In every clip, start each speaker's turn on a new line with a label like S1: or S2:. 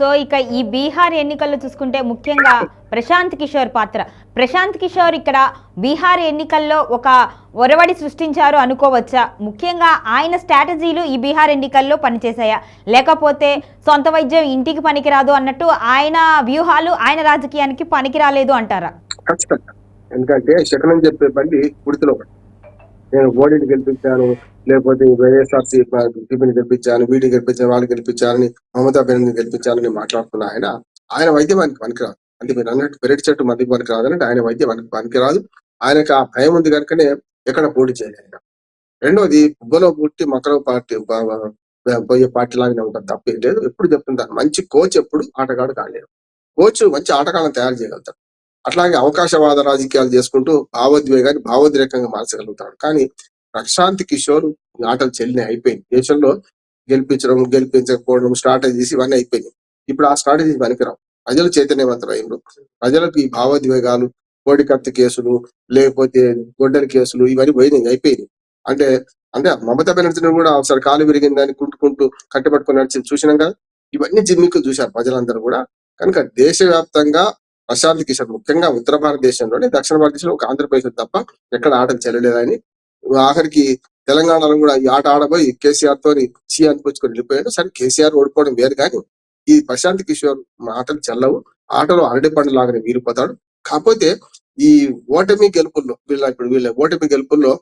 S1: So ఇక ఈ బీహార్ ఎన్నికల్లో చూసుకుంటే ముఖ్యంగా ప్రశాంత్ కిషోర్ పాత్ర. ప్రశాంత్ కిషోర్ ఇక్కడ బీహార్ ఎన్నికల్లో ఒక ఒరవడి సృష్టించారు అనుకోవచ్చా? ముఖ్యంగా ఆయన స్ట్రాటజీలు ఈ బీహార్ ఎన్నికల్లో పనిచేశాయా? లేకపోతే సొంత వైద్యం ఇంటికి పనికిరాదు అన్నట్టు ఆయన వ్యూహాలు ఆయన రాజకీయానికి పనికిరాలేదు అంటారా?
S2: ఎందుకంటే శకనం చెప్పే బండి గుడితలో ఒకటి నేను మోడీని గెలిపించాను లేకపోతే వైఎస్ఆర్సీపీని గెలిపించాను వీడిని గెలిపించాను వాళ్ళు గెలిపించాలని మమతా బెనర్జీని గెలిపించాలని మాట్లాడుతున్న ఆయన ఆయన వైద్యం ఆయనకి పనికిరాదు. అంటే మీరు అన్నట్టు పెరటి చెట్టు మందికి పనికిరాదు రాదంటే ఆయన వైద్యం ఆయనకి పనికిరాదు. ఆయనకు ఆ భయం ఉంది కనుకనే ఎక్కడ పోటీ చేయలేదు ఆయన. రెండోది బుబ్బలో పుట్టి మకరో పార్టీ పోయే పార్టీ లాగానే ఉంటుంది తప్పేం లేదు. ఎప్పుడు చెప్తుంటారు మంచి కోచ్ ఎప్పుడు ఆటగాడు కాలేడు కోచ్ మంచి ఆటగాళ్ళని తయారు చేయగలుగుతాడు. అట్లాగే అవకాశవాద రాజకీయాలు చేసుకుంటూ భావోద్వేగాన్ని భావోద్రేకంగా మార్చగలుగుతాడు. కానీ ప్రశాంత్ కిషోర్ ఆటలు చెల్లిన అయిపోయింది. దేశంలో గెలిపించడం గెలిపించకపోవడం స్ట్రాటజీస్ ఇవన్నీ అయిపోయినాయి. ఇప్పుడు ఆ స్ట్రాటజీ పనికిరావు. ప్రజలు చైతన్యవంతమైన ప్రజలకు ఈ భావోద్వేగాలు కోడికత్తి కేసులు లేకపోతే గొడ్డలి కేసులు ఇవన్నీ పోయినాయి అయిపోయినాయి. అంటే అంటే మమతా బెనర్జీని కూడా ఒకసారి కాలు విరిగిందని కుంటుకుంటూ కట్టబట్టుకుని నడిచి చూసినాం కదా? ఇవన్నీ జిమ్మికులు చూశారు ప్రజలందరూ కూడా. కనుక దేశవ్యాప్తంగా ప్రశాంత్ కిషోర్ ముఖ్యంగా ఉత్తర భారతదేశంలోనే దక్షిణ భారతదేశంలో ఒక ఆంధ్రప్రదేశ్ తప్ప ఎక్కడ ఆటలు చెల్లలేదని ఆఖరికి తెలంగాణలో కూడా ఈ ఆట ఆడబోయి కేసీఆర్ తోని సి అనిపించుకొని వెళ్ళిపోయాడు. సరే కేసీఆర్ ఓడిపోవడం వేరు కానీ ఈ ప్రశాంత్ కిషోర్ ఆటలు చెల్లవు. ఆటలో అరటి పండు లాగానే వీరిపోతాడు. కాకపోతే ఈ ఓటమి గెలుపుల్లో వీళ్ళ ఇప్పుడు వీళ్ళ ఓటమి గెలుపుల్లో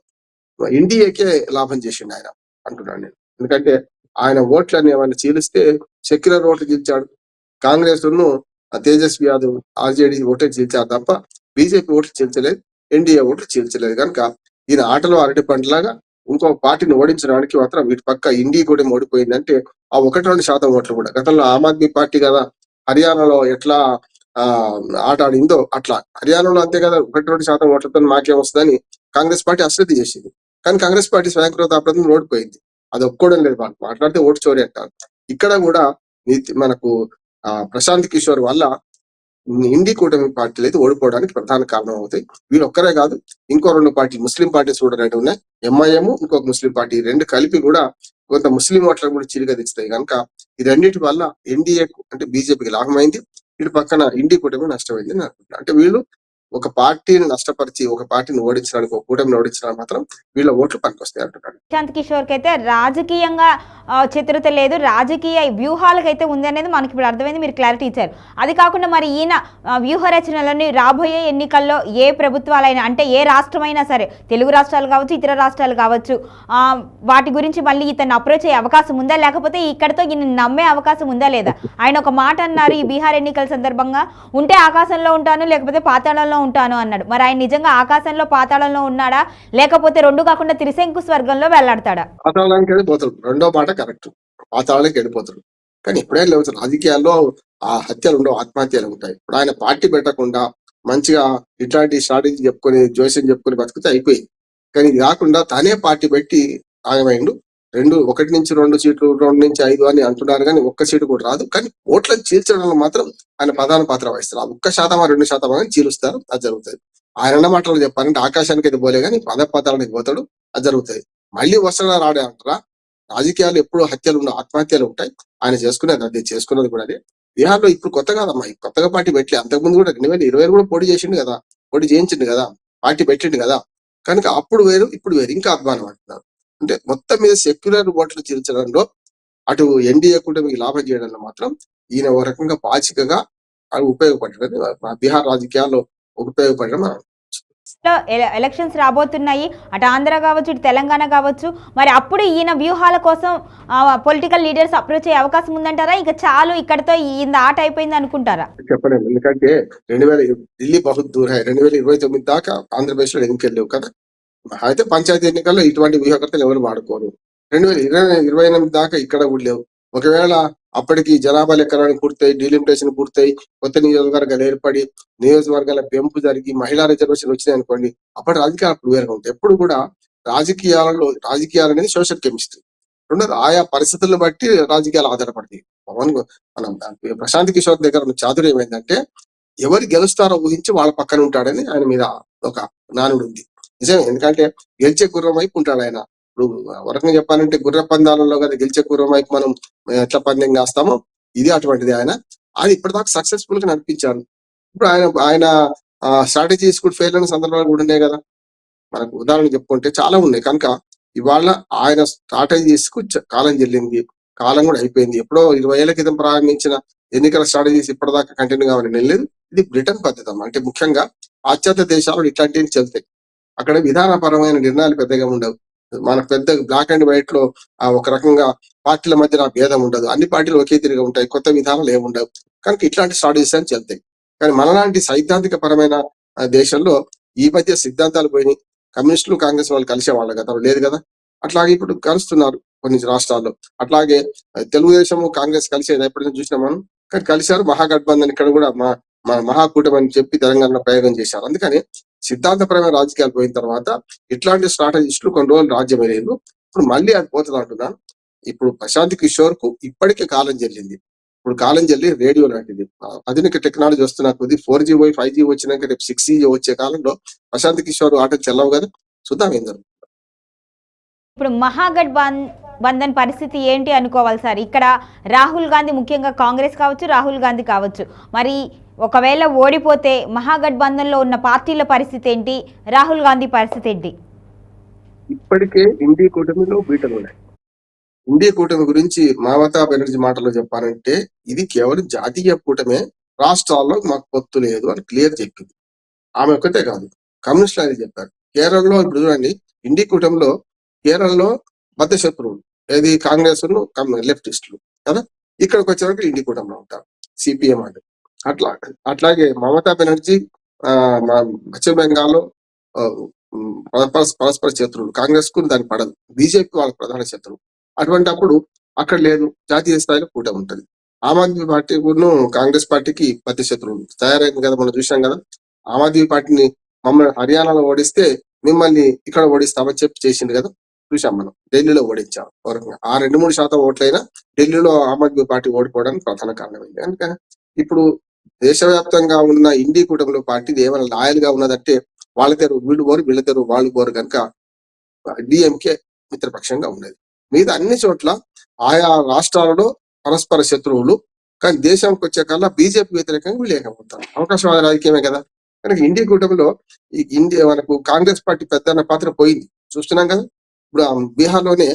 S2: ఎన్డీఏకే లాభం చేసిండు ఆయన అంటున్నాను నేను. ఎందుకంటే ఆయన ఓట్లని ఏమైనా చీలిస్తే సెక్యులర్ ఓట్లు గెలిచాడు. కాంగ్రెస్ను తేజస్వి యాదవ్ ఆర్జేడీ ఓట్లు చీల్చారు తప్ప బీజేపీ ఓట్లు చీల్చలేదు ఎన్డీఏ ఓట్లు చీల్చలేదు కనుక ఈయన ఆటలో అరటి పంటలాగా ఇంకో పార్టీని ఓడించడానికి మాత్రం వీటి పక్క ఇండి కూడా ఓడిపోయిందంటే ఆ ఒకటి రెండు శాతం ఓట్లు కూడా. గతంలో ఆమ్ ఆద్మీ పార్టీ కదా హర్యానాలో ఎట్లా ఆ ఆట ఆడిందో అట్లా. హర్యానాలో అంతే కదా ఒకటి రెండు శాతం ఓట్లతో మాకేం వస్తుందని కాంగ్రెస్ పార్టీ అశ్రద్ధ చేసింది. కానీ కాంగ్రెస్ పార్టీ స్వయంకృతాప్రదం ఓడిపోయింది. అది ఒప్పుకోవడం లేదు వాళ్ళు మాట్లాడితే ఓటు చోరీ అంటారు. ఇక్కడ కూడా నీతి మనకు ఆ ప్రశాంత్ కిషోర్ వల్ల ఇండి కూటమి పార్టీలు అయితే ఓడిపోవడానికి ప్రధాన కారణం అవుతాయి. వీళ్ళు ఒక్కరే కాదు ఇంకో రెండు పార్టీలు ముస్లిం పార్టీస్ కూడా రెండు ఉన్నాయి. ఎంఐఎం ఇంకొక ముస్లిం పార్టీ రెండు కలిపి కూడా కొంత ముస్లిం ఓట్లను కూడా చిరుగా తెచ్చుతాయి. కనుక ఈ రెండింటి వల్ల ఎన్డీఏ అంటే బీజేపీకి లాభమైంది. ఇటు పక్కన ఇండి కూటమి నష్టమైంది అని అనుకుంటున్నాను. అంటే వీళ్ళు ఒక పార్టీని నష్టపరిచి ఒక పార్టీని ఓడించడానికి ఒక కూటమిని ఓడించడానికి మాత్రం వీళ్ళ ఓట్లు పనికొస్తాయి అంటున్నాడు.
S1: ప్రశాంత్ కిషోర్కి అయితే రాజకీయంగా చతురత లేదు. రాజకీయ వ్యూహాలకైతే ఉంది అనేది మనకి ఇప్పుడు అర్థమైంది. మీరు క్లారిటీ ఇచ్చారు. అది కాకుండా మరి ఈయన వ్యూహ రచనలని రాబోయే ఎన్నికల్లో ఏ ప్రభుత్వాలైనా అంటే ఏ రాష్ట్రమైనా సరే తెలుగు రాష్ట్రాలు కావచ్చు ఇతర రాష్ట్రాలు కావచ్చు వాటి గురించి మళ్ళీ ఇతను అప్రోచ్ అయ్యే అవకాశం ఉందా? లేకపోతే ఇక్కడతో ఈయన నమ్మే అవకాశం ఉందా లేదా? ఆయన ఒక మాట అన్నారు ఈ బీహార్ ఎన్నికల సందర్భంగా. ఉంటే ఆకాశంలో ఉంటాను లేకపోతే పాతాళంలో ఉంటాను అన్నాడు. మరి ఆయన నిజంగా ఆకాశంలో పాతాళంలో ఉన్నాడా? లేకపోతే రెండు కాకుండా త్రిశంకు స్వర్గంలో వెళ్ళాడతాడా
S2: పాతాళానికి వెళ్ళిపోతాడు. రెండో మాట కరెక్ట్. పాతాళానికి వెళ్ళిపోతాడు. కానీ ఇప్పుడే లేవు రాజకీయాల్లో ఆ హత్యలు ఉండవు ఆత్మహత్యలు ఉంటాయి. ఇప్పుడు ఆయన పార్టీ పెట్టకుండా మంచిగా ఇట్లాంటి స్ట్రాటజీ చెప్పుకొని జోస్యం చెప్పుకొని బతికితే అయిపోయింది. కానీ ఇది కాకుండా తానే పార్టీ పెట్టి ఆగమైండు. రెండు ఒకటి నుంచి రెండు సీట్లు రెండు నుంచి ఐదు అని అంటున్నారు కానీ ఒక్క సీటు కూడా రాదు. కానీ ఓట్లను చీల్చడంలో మాత్రం ఆయన ప్రధాన పాత్ర వహిస్తారు. ఆ ఒక్క శాతం రెండు శాతం అని చీలుస్తారు. అది జరుగుతుంది. ఆయన మాటలు చెప్పాలంటే ఆకాశానికి అయితే పోలే కానీ పద పోతాడు. అది జరుగుతుంది. మళ్ళీ వస్తాడా రాడే అంటారా? రాజకీయాలు ఎప్పుడు హత్యలు ఉన్న ఆత్మహత్యలు ఉంటాయి. ఆయన చేసుకునేది అది చేసుకున్నది కూడా అదే. బీహార్లో ఇప్పుడు కొత్త కాదమ్మా. కొత్తగా పార్టీ పెట్టి అంతకుముందు కూడా రెండు వేల ఇరవై కూడా పోటీ చేసిండు కదా. పోటీ చేయించిండు కదా. పార్టీ పెట్టిండు కదా. కనుక అప్పుడు వేరు ఇప్పుడు వేరు. ఇంకా అభిమానం అంటున్నారు. అంటే మొత్తం మీద సెక్యులర్ ఓట్లు చీల్చడంలో అటు ఎన్డీఏ కూటమికి లాభం చేయడంలో మాత్రం ఈయన ఓ రకంగా పాచికగా అది ఉపయోగపడ్డది బీహార్ రాజకీయాల్లో ఉపయోగపడడం మనం
S1: ఎలక్షన్స్ రాబోతున్నాయి. అటు ఆంధ్ర కావచ్చు ఇటు తెలంగాణ కావచ్చు. మరి అప్పుడు ఈయన వ్యూహాల కోసం పొలిటికల్ లీడర్స్ అప్రోచ్ అయ్యే అవకాశం ఉందంటారా? ఇక చాలు ఇక్కడతో ఈయన ఆట అయిపోయింది అనుకుంటారా?
S2: చెప్పలేము. ఎందుకంటే రెండు వేల ఢిల్లీ బహు దూర రెండు వేల ఇరవై తొమ్మిది దాకా ఆంధ్రప్రదేశ్లో ఎన్నికలు లేవు కదా. అయితే పంచాయతీ ఎన్నికల్లో ఇటువంటి వ్యూహకర్తలు ఎవరు వాడుకోరు. రెండు వేల ఇరవై ఇరవై ఎనిమిది దాకా ఇక్కడ కూడా లేవు. ఒకవేళ అప్పటికి జనాభా లెక్కలను పూర్తయి డీలిమిటేషన్ పూర్తయి కొత్త నియోజకవర్గాలు ఏర్పడి నియోజకవర్గాల పెంపు జరిగి మహిళా రిజర్వేషన్ వచ్చినాయి అనుకోండి అప్పటి రాజకీయాలు అప్పుడు వేరుగా ఉంటాయి. ఎప్పుడు కూడా రాజకీయాలలో రాజకీయాలు అనేది సోషల్ కెమిస్ట్రీ. రెండోది ఆయా పరిస్థితులను బట్టి రాజకీయాలు ఆధారపడతాయి. పవన్ మనం ప్రశాంత్ కిషోర్ దగ్గర చాతుర్యం ఏంటంటే ఎవరు గెలుస్తారో ఊహించి వాళ్ళ పక్కన ఉంటాడని ఆయన మీద ఒక నానుడు ఉంది. నిజమే. ఎందుకంటే గెలిచే గుర్రం వైపు ఉంటాడు ఆయన. ఇప్పుడు వరకంగా చెప్పాలంటే గుర్ర పందాలలో కదా గెలిచే గుర్రం వైపు మనం ఎట్లా పందెం కాస్తామో ఇది అటువంటిది ఆయన. అది ఇప్పటిదాకా సక్సెస్ఫుల్గా నడిపించారు ఇప్పుడు ఆయన ఆయన స్ట్రాటజీస్ కూడా ఫెయిల్ అయిన సందర్భాలు కూడా ఉన్నాయి కదా. మనకు ఉదాహరణ చెప్పుకుంటే చాలా ఉన్నాయి. కనుక ఇవాళ ఆయన స్ట్రాటజీస్కు కాలం చెల్లింది. కాలం కూడా అయిపోయింది. ఎప్పుడో ఇరవై ఏళ్ళ క్రితం ప్రారంభించిన ఎన్నికల స్ట్రాటజీస్ ఇప్పటిదాకా కంటిన్యూ కావాలని వెళ్ళలేదు ఇది బ్రిటన్ పద్ధతి అంటే ముఖ్యంగా పాశ్చాత్య దేశాలు ఇట్లాంటివి చెల్తాయి అక్కడ విధానపరమైన నిర్ణయాలు పెద్దగా ఉండవు. మన పెద్ద బ్లాక్ అండ్ వైట్లో ఆ ఒక రకంగా పార్టీల మధ్య భేదం ఉండదు. అన్ని పార్టీలు ఒకే తిరిగి ఉంటాయి. కొత్త విధానాలు ఏమి ఉండవు. కనుక ఇట్లాంటి స్ట్రాటజీస్ అని చెప్తాయి. కానీ మనలాంటి సైద్ధాంతిక పరమైన దేశంలో ఈ మధ్య సిద్ధాంతాలు పోయినాయి. కమ్యూనిస్టులు కాంగ్రెస్ వాళ్ళు కలిసే వాళ్ళ గతంలో లేదు కదా? అట్లాగే ఇప్పుడు కలుస్తున్నారు కొన్ని రాష్ట్రాల్లో. అట్లాగే తెలుగుదేశము తెలుగుదేశం కాంగ్రెస్ కలిసే ఎప్పటి నుంచి చూసినా మనం. కానీ కలిశారు మహాగఠబంధన్ ఇక్కడ కూడా మా మన మహాకూటమి అని చెప్పి తెలంగాణలో ప్రయోగం చేశారు. అందుకని సిద్ధాంతపరమైన రాజకీయాలు పోయిన తర్వాత ఇట్లాంటి స్ట్రాటజిస్టులు కొన్ని రోజులు రాజ్యం లేదు ఇప్పుడు మళ్ళీ అది పోతుంది అంటున్నాను ఇప్పుడు ప్రశాంత్ కిషోర్కు ఇప్పటికే కాలం చెల్లింది. ఇప్పుడు కాలం చెల్లి రేడియో లాంటిది. ఆధునిక టెక్నాలజీ వస్తున్న కొద్ది ఫోర్ జీ పోయి ఫైవ్ జీ వచ్చినాక రేపు సిక్స్ జీ వచ్చే కాలంలో ప్రశాంత్ కిషోర్ ఆట చెల్లవు కదా. చూద్దాం ఏం జరుగుతుంది.
S1: ఇప్పుడు మహాగఠ్ బం- బంధన్ పరిస్థితి ఏంటి అనుకోవాలి సార్? ఇక్కడ రాహుల్ గాంధీ ముఖ్యంగా కాంగ్రెస్ కావచ్చు రాహుల్ గాంధీ కావచ్చు. మరి ఒకవేళ ఓడిపోతే మహాగఠ్ బంధన్లో ఉన్న పార్టీల పరిస్థితి ఏంటి? రాహుల్ గాంధీ పరిస్థితి ఏంటి?
S2: ఇప్పటికే ఇండి కూటమిలో బీటలు ఉన్నాయి. ఇండి కూటమి గురించి మమతా బెనర్జీ మాటలో చెప్పాలంటే ఇది కేవలం జాతీయ కూటమే రాష్ట్రాల్లో మాకు పొత్తు లేదు అని క్లియర్ చెప్పింది. ఆమె ఒక్కతే కాదు కమ్యూనిస్టులు అనేది చెప్పారు. కేరళలో ఇప్పుడు చూడండి ఇండి కూటమిలో కేరళలో బద్ద శత్రువులు ఏది కాంగ్రెస్ లెఫ్టిస్టులు కదా? ఇక్కడికి వచ్చేవరకు ఇండి కూటమిలో ఉంటారు సిపిఎం అని. అట్లా అట్లాగే మమతా బెనర్జీ ఆ, మా పశ్చిమ బెంగాల్లో లో పరస్పర శత్రువులు. కాంగ్రెస్కు దానికి పడదు. బీజేపీ వాళ్ళ ప్రధాన శత్రువు. అటువంటి అప్పుడు అక్కడ లేదు జాతీయ స్థాయిలో కూటమి ఉంటుంది. ఆమ్ ఆద్మీ పార్టీ కాంగ్రెస్ పార్టీకి మధ్య శత్రువులు తయారైంది కదా మనం చూసాం కదా? ఆమ్ ఆద్మీ పార్టీని మమ్మల్ని హర్యానాలో ఓడిస్తే మిమ్మల్ని ఇక్కడ ఓడిస్తామని చెప్పి చేసింది కదా? చూసాం మనం ఢిల్లీలో ఓడించాం. ఆ రెండు మూడు శాతం ఓట్లైనా ఢిల్లీలో ఆమ్ ఆద్మీ పార్టీ ఓడిపోవడానికి ప్రధాన కారణమైంది. కనుక ఇప్పుడు దేశవ్యాప్తంగా ఉన్న ఇండి కూటమిలో పార్టీ ఏమైనా లాయల్గా ఉన్నదంటే వాళ్ళ తెరు వీళ్ళు పోరు వీళ్ళ తెరు వాళ్ళు పోరు కనుక డిఎంకే మిత్రపక్షంగా ఉండేది. మిగతా అన్ని చోట్ల ఆయా రాష్ట్రాలలో పరస్పర శత్రువులు కానీ దేశానికి వచ్చే కల్లా బీజేపీ వ్యతిరేకంగా వీళ్ళు ఏకమవుతారు. అవకాశవాద రాజకీయమే కదా. కనుక ఇండియా కూటమిలో ఈ ఇండియా మనకు కాంగ్రెస్ పార్టీ పెద్ద పాత్ర పోయింది. చూస్తున్నాం కదా. ఇప్పుడు బీహార్లోనే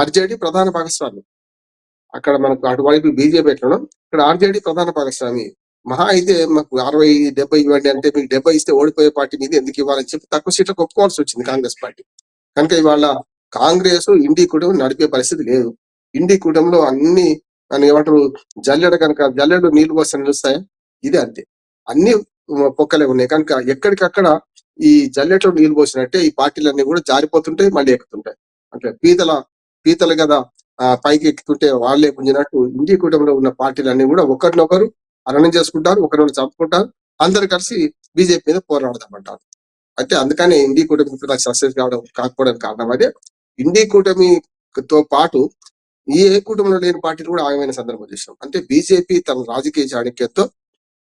S2: ఆర్జేడీ ప్రధాన భాగస్వామి. అక్కడ మనకు అటువైపు బీజేపీ ఎట్లనో ఇక్కడ ఆర్జేడీ ప్రధాన భాగస్వామి. మహా అయితే మాకు అరవై డెబ్బై ఇవ్వండి అంటే మీకు డెబ్బై ఇస్తే ఓడిపోయే పార్టీ మీద ఎందుకు ఇవ్వాలని చెప్పి తక్కువ సీట్లకు ఒప్పుకోవాల్సి వచ్చింది కాంగ్రెస్ పార్టీ. కనుక ఇవాళ కాంగ్రెస్ ఇండి కూటమి నడిపే పరిస్థితి లేదు. ఇండి కూటమిలో అన్ని అని ఏమంటారు జల్లెడ కనుక జల్లెడు నీళ్ళు పోస్తే నిలుస్తాయి ఇది అంతే. అన్ని పొక్కలే ఉన్నాయి. కనుక ఎక్కడికక్కడ ఈ జల్లెట్లో నీళ్ళు పోసినట్టే ఈ పార్టీలన్నీ కూడా జారిపోతుంటాయి మళ్ళీ ఎక్కుతుంటాయి. అంటే పీతల పీతలు కదా ఆ, పైకి ఎక్కుతుంటే వాళ్ళే పుంజినట్టు ఇండి కూటమిలో ఉన్న పార్టీలన్నీ కూడా ఒకరినొకరు అరణం చేసుకుంటారు ఒకరిని చంపుకుంటారు అందరు కలిసి బీజేపీ మీద పోరాడదామంటారు. అయితే అందుకనే ఇండి కూటమి సక్సెస్ కావడం కాకపోవడానికి కారణం అదే ఇండి కూటమితో పాటు ఈ ఏ కూటమిలో లేని పార్టీలు కూడా ఆగమైన సందర్భం చూసాం. అంటే బీజేపీ తన రాజకీయ చాణక్యంతో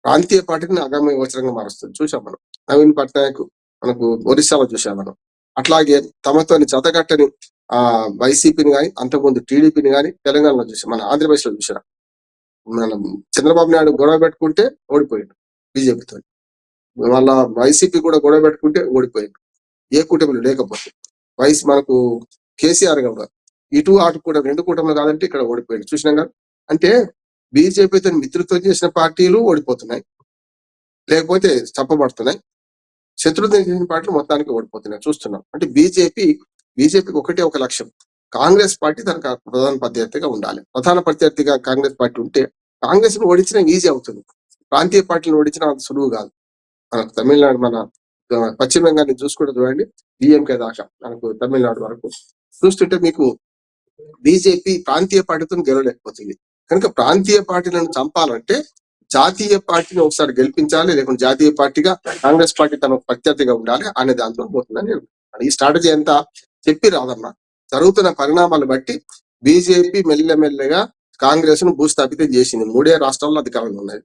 S2: ప్రాంతీయ పార్టీని అగమ్య అవసరంగా మారుస్తుంది. చూసాం మనం. నవీన్ పట్నాయక్ మనకు ఒరిస్సాలో చూసాం మనం. అట్లాగే తమతోని జతగట్టని ఆ వైసీపీని కానీ అంతకుముందు టీడీపీని కానీ తెలంగాణలో చూసాం మన ఆంధ్రప్రదేశ్లో చూసాం మనం చంద్రబాబు నాయుడు గొడవ పెట్టుకుంటే ఓడిపోయాడు బీజేపీతో వాళ్ళ వైసీపీ కూడా గొడవ పెట్టుకుంటే ఓడిపోయాడు. ఏ కూటమిలో లేకపోతే. వైస్ మనకు కేసీఆర్ కూడా ఇటు అటు కూడా రెండు కూటమిలు కాదంటే ఇక్కడ ఓడిపోయాడు. చూసినాం కదా? అంటే బీజేపీతో మిత్రత్వం చేసిన పార్టీలు ఓడిపోతున్నాయి. లేకపోతే చెప్పబడుతున్నాయి శత్రుత్వం చేసిన పార్టీలు మొత్తానికి ఓడిపోతున్నాయి. చూస్తున్నాం. అంటే బీజేపీ బీజేపీకి ఒకటే ఒక లక్ష్యం. కాంగ్రెస్ పార్టీ తనకు ప్రధాన ప్రత్యర్థిగా ఉండాలి. ప్రధాన ప్రత్యర్థిగా కాంగ్రెస్ పార్టీ ఉంటే కాంగ్రెస్ను ఓడించడం ఈజీ అవుతుంది. ప్రాంతీయ పార్టీలను ఓడించడం అంత సులువు కాదు. మనకు తమిళనాడు మన పశ్చిమ బెంగాల్ చూసుకుంటే చూడండి డిఎంకే దాకా మనకు తమిళనాడు వరకు. చూస్తుంటే మీకు బీజేపీ ప్రాంతీయ పార్టీతో గెలవలేకపోతుంది. కనుక ప్రాంతీయ పార్టీలను చంపాలంటే జాతీయ పార్టీని ఒకసారి గెలిపించాలి లేకుంటే జాతీయ పార్టీగా కాంగ్రెస్ పార్టీ తన ప్రత్యర్థిగా ఉండాలి అనే దాంట్లో పోతుందని ఈ స్ట్రాటజీ అంతా చెప్పి రాదమ్మా. జరుగుతున్న పరిణామాలు బట్టి బీజేపీ మెల్లమెల్లగా కాంగ్రెస్ను భూస్థాపితం చేసింది. మూడే రాష్ట్రాల్లో అధికారంలో ఉన్నది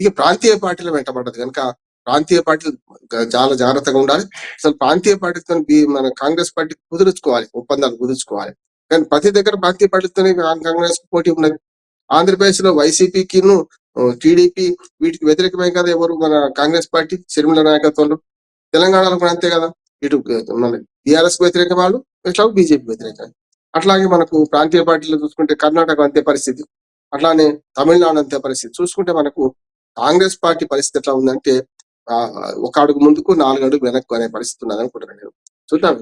S2: ఇక ప్రాంతీయ పార్టీలు వెంటబడ్డది కనుక ప్రాంతీయ పార్టీలు చాలా జాగ్రత్తగా ఉండాలి. అసలు ప్రాంతీయ పార్టీతో మన కాంగ్రెస్ పార్టీ కుదుర్చుకోవాలి ఒప్పందాలు కుదుర్చుకోవాలి. కానీ ప్రతి దగ్గర ప్రాంతీయ పార్టీలతోనే కాంగ్రెస్ పోటీ ఉన్నది. ఆంధ్రప్రదేశ్లో వైసీపీకిను టీడీపీ వీటికి వ్యతిరేకమే కదా ఎవరు? మన కాంగ్రెస్ పార్టీ షర్మిల నాయకత్వంలో. తెలంగాణలో కూడా అంతే కదా. ఇటు మన టిఆర్ఎస్ వ్యతిరేక వాళ్ళు ఇట్లా బీజేపీ వ్యతిరేక. అట్లాగే మనకు ప్రాంతీయ పార్టీలు చూసుకుంటే కర్ణాటక అంతే పరిస్థితి. అట్లానే తమిళనాడు అంతే పరిస్థితి. చూసుకుంటే మనకు కాంగ్రెస్ పార్టీ పరిస్థితి ఎట్లా ఉందంటే ఆ, ఒక అడుగు ముందుకు నాలుగు అడుగు వెనక్కు అనే పరిస్థితి ఉన్నది అనుకుంటున్నాను నేను. చూద్దాం.